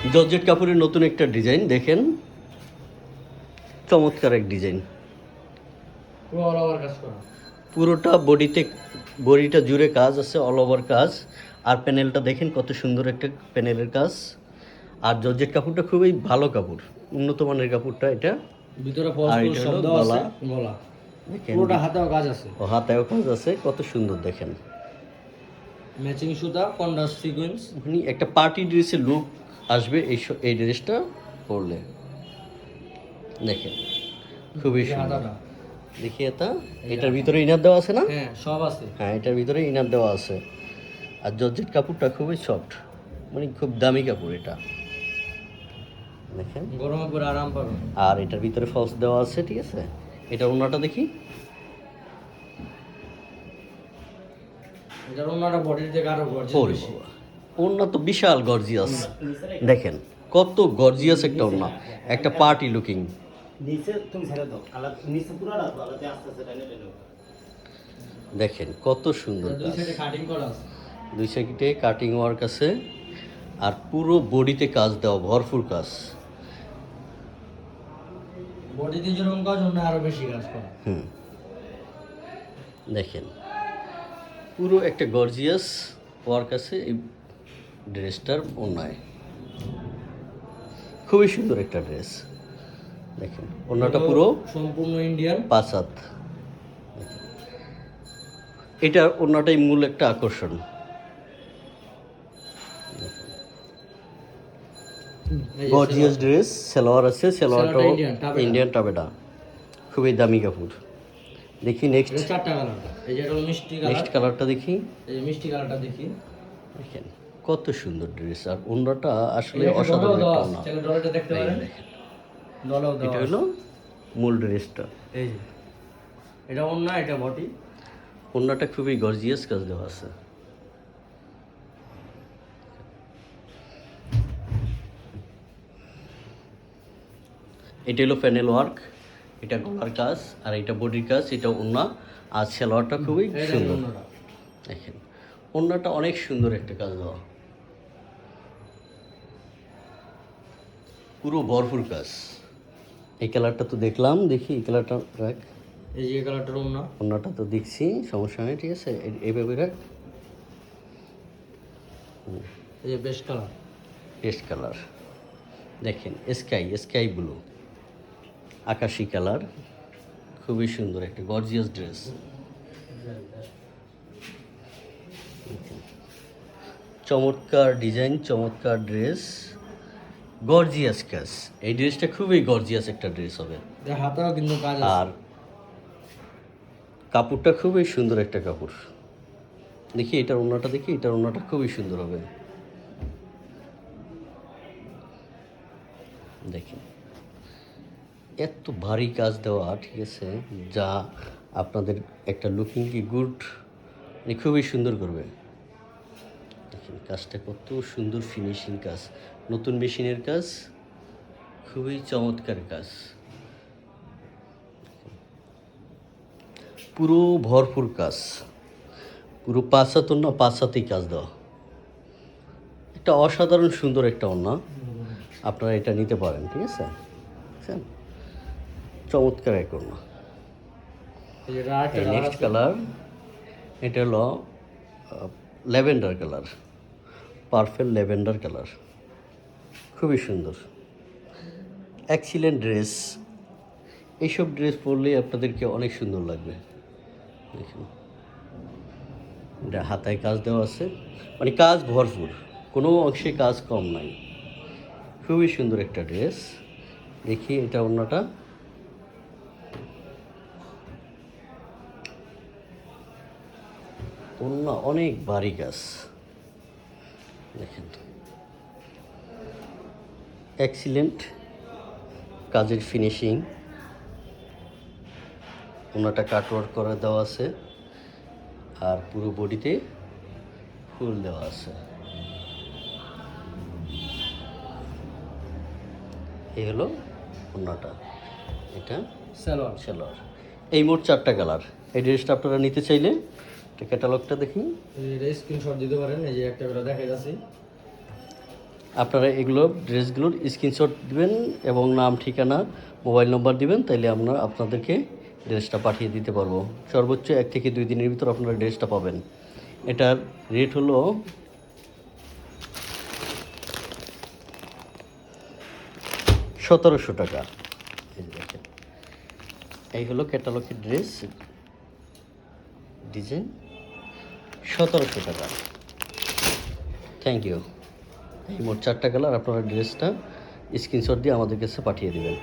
Georgette কাপড়ের নতুন একটা ডিজাইন দেখেন। চমৎকার এক ডিজাইন। পুরোটা বডিতে বডিটা জুড়ে কাজ আছে অল ওভার কাজ। আর প্যানেলটা দেখেন কত সুন্দর একটা প্যানেলের কাজ। আর জর্জেট কাপড়টা খুবই ভালো কাপড় উন্নত মানের কাপড়টা এটা। ভিতরে গলা। গলা। পুরোটা হাতেও কাজ আছে। ও হাতেও কাজ আছে কত সুন্দর দেখেন। ম্যাচিং সুতা কন্ডাস সিকোয়েন্স একটা পার্টি ড্রেসের লুক আসবে এই এই ড্রেসটা পরলে দেখেন খুবই সুন্দর। দেখি এটা। এটার ভিতরে ইনার দেওয়া আছে না? হ্যাঁ সব আছে। হ্যাঁ এটার ভিতরে ইনার দেওয়া আছে। আর জর্জেট কাপড়টা খুবই সফট মানে খুব দামি কাপড় এটা। দেখেন। গরমে পরে আরাম পাবে আর এটার ভিতরে ফলস দেওয়া আছে ঠিক আছে? এটা অন্যটা দেখি। এটার অন্যটা বডির থেকে আরও গর্জিয়াস অন্য তো বিশাল গর্জিয়াস। দেখেন কত গর্জিয়াস একটা অন্য একটা পার্টি লুকিং নিচে তুমি ছেড়ে দাও আলাদা নিচে পুরোটা তো আলাদা আস্তে আস্তে টেনে টেনে দেখেন কত সুন্দর দুই সাইডে কাটিং দুই সাইডে কাটিং ওয়ার্ক আছে আর পুরো বডিতে কাজ দেওয়া ভরপুর কাজ। বডিতে যেরকম কাজ অন্য আরও বেশি কাজ করা। হুম। দেখেন পুরো একটা গর্জিয়াস ওয়ার্ক আছে। এই ড্রেসটার অন্যায় খুবই সুন্দর একটা ড্রেস। দেখেন অন্যটা পুরো সম্পূর্ণ ইন্ডিয়ান পাঁচ হাত এটা অন্যটাই মূল একটা আকর্ষণ। গর্জিয়াস ড্রেস সালোয়ার আছে সালোয়ারটাও। ইন্ডিয়ান টাবেটা। খুবই দামি কাপড়। দেখি নেক্সট চারটা এই যে মিষ্টি কালার নেক্সট কালারটা দেখি। এই মিষ্টি কালারটা দেখি। দেখেন। কত সুন্দর ড্রেস। আর অন্যটা আসলে অসাধারণ এটা হলো মূল ড্রেসটা। এই যে এটা অন্য এটা বডি। অন্যটা খুবই গর্জিয়াস কাজ দেওয়া আছে। এটা হলো প্যানেল ওয়ার্ক। এটা গলার কাজ আর এটা বডির কাজ এটা অন্য আর সেলোয়ারটা খুবই সুন্দর। দেখেন। অন্যটা অনেক সুন্দর একটা কাজ দেওয়া পুরো ভরপুর কাজ। এই কালারটা তো দেখলাম দেখি এই কালারটা রাখ। এই যে কালারটার অন্য? অন্যটা তো দেখছি সমস্যা নেই ঠিক আছে এই- এইভাবে রাখ। এই যে বেস্ট কালার। Test colour. দেখেন স্কাই স্কাই ব্লু। আকাশি কালার। খুবই সুন্দর একটা গর্জিয়াস ড্রেস। চমৎকার ডিজাইন চমৎকার ড্রেস গর্জিয়াস কাজ এই ড্রেসটা খুবই গর্জিয়াস একটা ড্রেস হবে। হাতেও কিন্তু কাজ আর কাপড়টা খুবই সুন্দর একটা কাপড়। দেখি এটার ওড়নাটা দেখি এটার ওড়নাটা খুবই সুন্দর হবে। দেখি। এত ভারী কাজ দেওয়া ঠিক আছে যা আপনাদের একটা লুকিং কি গুড মানে খুবই সুন্দর করবে। দেখেন কাজটা কত সুন্দর ফিনিশিং কাজ। নতুন মেশিনের কাজ খুবই চমৎকার কাজ। পুরো ভরপুর কাজ। পুরো পাঁচ হাত না পাঁচ হাতেই কাজ দেওয়া। একটা অসাধারণ সুন্দর একটা অন্যা আপনারা এটা নিতে পারেন ঠিক আছে? বুঝছেন চমৎকার এক অন্যা নেক্সট কালার এটা হলো lavender colour, perfect lavender colour, খুবই সুন্দর। এক্সিলেন্ট ড্রেস, এইসব ড্রেস পরলে আপনাদেরকে অনেক সুন্দর লাগবে। দেখুন, এটা হাতায় কাজ দেওয়া আছে মানে কাজ ভরপুর, কোনো অংশে কাজ কম নাই। খুবই সুন্দর একটা ড্রেস, দেখি এটা অন্যটা। অন্য অনেক বাড়ি গাছ। দেখেন এক্সিলেন্ট কাজের ফিনিশিং ওনাটা কাটওয়ার্ক করে দেওয়া আছে। আর পুরো বডিতে ফুল দেওয়া আছে। এই হলো ওনাটা এটা সালোয়ার সালোয়ার এই মোট চারটা কালার এই ড্রেসটা আপনারা নিতে চাইলে ক্যাটালগটা দেখি। এটা স্ক্রিনশট দিতে পারেন এই যে একটা করে দেখা যাচ্ছে। আপনারা এগুলো ড্রেসগুলোর স্ক্রিনশট দিবেন এবং নাম ঠিকানা মোবাইল নম্বর দিবেন তাইলে আমরা আপনাদেরকে ড্রেসটা পাঠিয়ে দিতে পারব। সর্বোচ্চ এক থেকে দুই দিনের ভিতর আপনারা ড্রেসটা পাবেন। এটার রেট হলো সতেরোশো টাকা। এই এই হলো ক্যাটালগের ড্রেস ডিজাইন সতেরোশো টাকা। থ্যাংক ইউ এই মোট চারটা কালার আপনারা ড্রেসটা স্ক্রিনশট দিয়ে আমাদের কাছে পাঠিয়ে দেবেন।